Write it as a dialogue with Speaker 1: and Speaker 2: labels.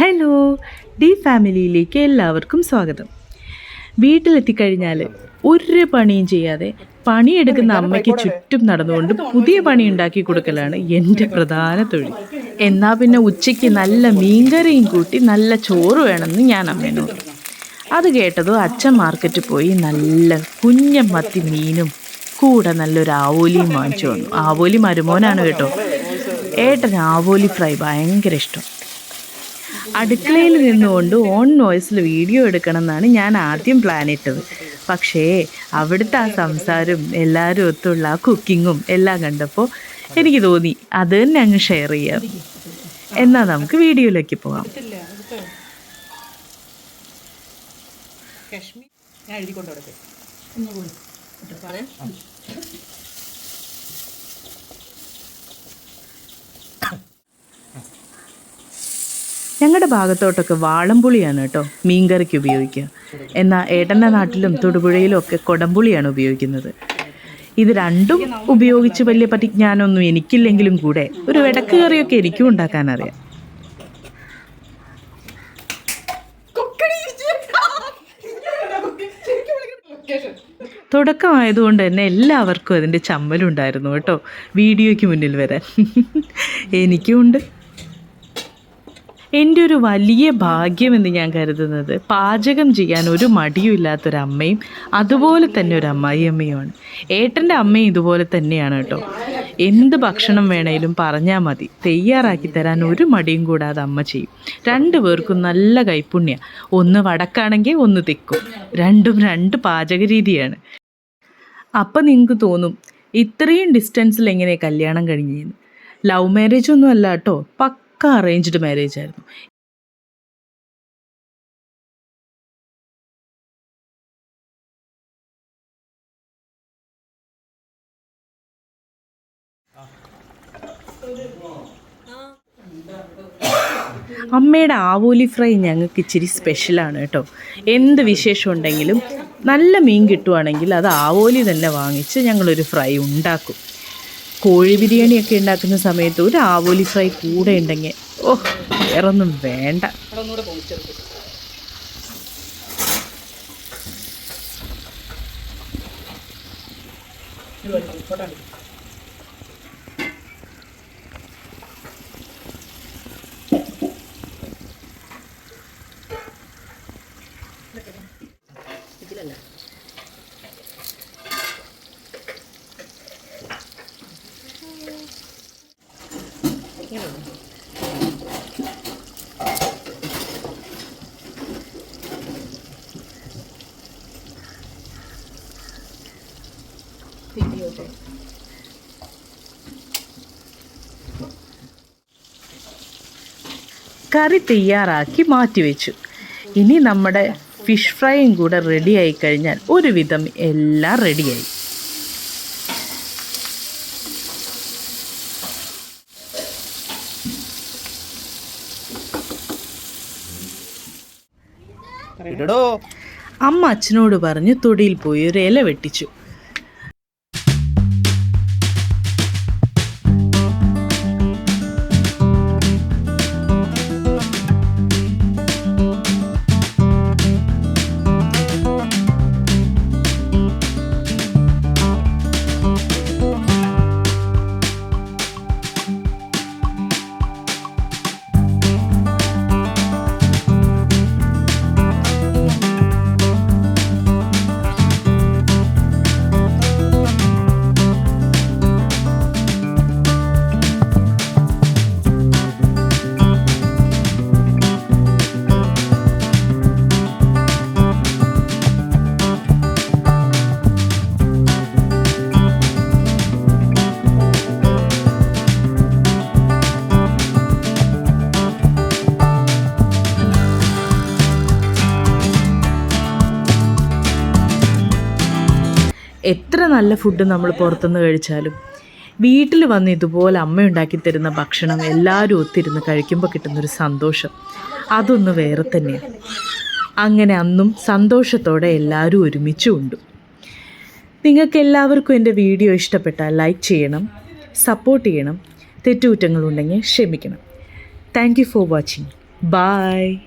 Speaker 1: Hello D ഫാമിലിയിലേക്ക് എല്ലാവർക്കും സ്വാഗതം. വീട്ടിലെത്തിക്കഴിഞ്ഞാൽ ഒരു പണിയും ചെയ്യാതെ പണിയെടുക്കുന്ന അമ്മയ്ക്ക് ചുറ്റും നടന്നുകൊണ്ട് പുതിയ പണി ഉണ്ടാക്കി കൊടുക്കലാണ് എന്റെ പ്രധാന തൊഴിൽ. എന്നാൽ പിന്നെ ഉച്ചയ്ക്ക് നല്ല മീൻകറിയും കൂട്ടി നല്ല ചോറ് വേണമെന്ന് ഞാൻ അമ്മേനോട്. അത് കേട്ടതും അച്ഛൻ മാർക്കറ്റിൽ പോയി നല്ല കുഞ്ഞൻ മത്തി മീനും കൂടെ നല്ലൊരു ആവോലിയും വാങ്ങിച്ചു വന്നു. ആവോലി മരുമോനാണ് കേട്ടോ. ഏട്ടൻ ആവോലി ഫ്രൈ ഭയങ്കര ഇഷ്ടം. അടുക്കളയിൽ നിന്നുകൊണ്ട് ഓൺ വോയിസിൽ വീഡിയോ എടുക്കണം എന്നാണ് ഞാൻ ആദ്യം പ്ലാൻ ഇട്ടത്. പക്ഷേ അവിടുത്തെ ആ സംസാരം എല്ലാവരും ഒത്തുള്ള ആ കുക്കിങ്ങും എല്ലാം കണ്ടപ്പോൾ എനിക്ക് തോന്നി അത് തന്നെ അങ്ങ് ഷെയർ ചെയ്യാം. എന്നാൽ നമുക്ക് വീഡിയോയിലേക്ക് പോകാം.
Speaker 2: കാശ്മീർ ഞാൻ എഴുതി കൊണ്ട് കൊടുക്കേ പറയാം.
Speaker 1: ഞങ്ങളുടെ ഭാഗത്തോട്ടൊക്കെ വാളംപുളിയാണ് കേട്ടോ മീൻകറിക്ക് ഉപയോഗിക്കുക. എന്നാൽ ഏട്ടന്റെ നാട്ടിലും തൊടുപുഴയിലും ഒക്കെ കൊടംപുളിയാണ് ഉപയോഗിക്കുന്നത്. ഇത് രണ്ടും ഉപയോഗിച്ച് വലിയ പരിജ്ഞാനമൊന്നും എനിക്കില്ലെങ്കിലും കൂടെ ഒരു വിടക്ക് കറിയൊക്കെ എനിക്കും ഉണ്ടാക്കാൻ അറിയാം തുടക്കമായതുകൊണ്ട് തന്നെ എല്ലാവർക്കും അതിന്റെ ചമ്മലുണ്ടായിരുന്നു കേട്ടോ. വീഡിയോയ്ക്ക് മുന്നിൽ വരാൻ. എനിക്കും ഉണ്ട് എന്റെ ഒരു വലിയ ഭാഗ്യമെന്ന് ഞാൻ കരുതുന്നത് പാചകം ചെയ്യാൻ ഒരു മടിയും ഇല്ലാത്തൊരമ്മയും അതുപോലെ തന്നെ ഒരു അമ്മായിയമ്മയുമാണ്. ഏട്ടന്റെ അമ്മയും ഇതുപോലെ തന്നെയാണ് കേട്ടോ. എന്ത് ഭക്ഷണം വേണേലും പറഞ്ഞാൽ മതി. തയ്യാറാക്കി തരാൻ ഒരു മടിയും കൂടാതെ അമ്മ ചെയ്യും. രണ്ടു പേർക്കും നല്ല കൈപ്പുണ്യ. ഒന്ന് വടക്കാണെങ്കിൽ ഒന്ന് തിക്കും. രണ്ടും രണ്ട് പാചക രീതിയാണ്. അപ്പം നിങ്ങൾക്ക് തോന്നും ഇത്രയും ഡിസ്റ്റൻസിൽ എങ്ങനെ കല്യാണം കഴിഞ്ഞെന്ന്? ലവ് മാരേജ് ഒന്നും അല്ല കേട്ടോ. അറേഞ്ച്ഡ് മാരേജ് ആയിരുന്നു. അമ്മയുടെ ആവോലി ഫ്രൈ ഞങ്ങൾക്ക് ഇച്ചിരി സ്പെഷ്യലാണ് കേട്ടോ. എന്ത് വിശേഷം ഉണ്ടെങ്കിലും നല്ല മീൻ കിട്ടുവാണെങ്കിൽ അത് ആവോലി തന്നെ വാങ്ങിച്ച് ഞങ്ങളൊരു ഫ്രൈ ഉണ്ടാക്കും. കോഴി ബിരിയാണിയൊക്കെ ഉണ്ടാക്കുന്ന സമയത്ത് ഒരു ആവോലി ഫ്രൈ കൂടെ ഉണ്ടെങ്കിൽ ഓ വേറൊന്നും വേണ്ട.
Speaker 2: അവിടെ
Speaker 1: കറി തയ്യാറാക്കി മാറ്റിവെച്ചു. ഇനി നമ്മുടെ ഫിഷ് ഫ്രൈയും കൂടെ റെഡിയായി കഴിഞ്ഞാൽ ഒരുവിധം എല്ലാം റെഡിയായി അമ്മ അച്ഛനോട് പറഞ്ഞ് തൊടിയിൽ പോയി ഒരു ഇല വെട്ടിച്ചു. എത്ര നല്ല ഫുഡ് നമ്മൾ പുറത്തുനിന്ന് കഴിച്ചാലും. വീട്ടിൽ വന്ന് ഇതുപോലെ അമ്മ ഉണ്ടാക്കി തരുന്ന ഭക്ഷണം എല്ലാവരും ഒത്തിരുന്ന് കഴിക്കുമ്പോൾ കിട്ടുന്നൊരു സന്തോഷം. അതൊന്ന് വേറെ തന്നെയാണ് അങ്ങനെ അന്നും സന്തോഷത്തോടെ എല്ലാവരും ഒരുമിച്ച് ഉണ്ടു. നിങ്ങൾക്ക് എല്ലാവർക്കും എന്റെ വീഡിയോ ഇഷ്ടപ്പെട്ടാൽ ലൈക്ക് ചെയ്യണം സപ്പോർട്ട് ചെയ്യണം തെറ്റുകുറ്റങ്ങളുണ്ടെങ്കിൽ ക്ഷമിക്കണം. Thank you for watching. Bye.